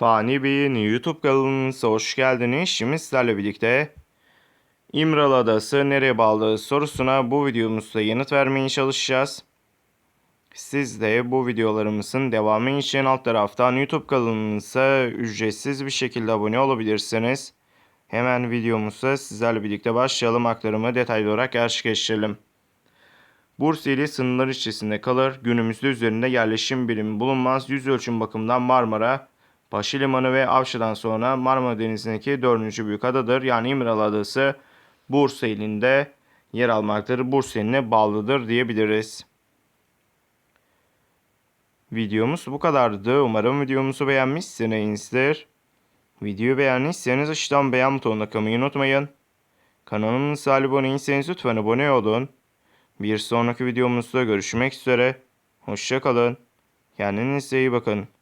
Fani Bey'in YouTube kanalınıza hoş geldiniz. Şimdi sizlerle birlikte İmralı Adası nereye bağlı sorusuna bu videomuzda yanıt vermeye çalışacağız. Siz de bu videolarımızın devamı için alt taraftan YouTube kanalımıza ücretsiz bir şekilde abone olabilirsiniz. Hemen videomuza sizlerle birlikte başlayalım. Aktarımı detaylı olarak gerçekleştirelim. Bursa ili sınırlar içerisinde kalır. Günümüzde üzerinde yerleşim birimi bulunmaz. Yüz ölçüm bakımından Marmara, Paşa Limanı ve Avşa'dan sonra Marmara Denizi'ndeki dördüncü büyük adadır. Yani İmralı Adası Bursa ilinde yer almaktadır. Bursa iline bağlıdır diyebiliriz. Videomuz bu kadardı. Umarım videomuzu beğenmişsinizdir. Videoyu beğendiyseniz aşağıdan beğen butonuna kalmayı unutmayın. Kanalımıza abone değilseniz lütfen abone olun. Bir sonraki videomuzda görüşmek üzere. Hoşçakalın. Kendinize iyi bakın.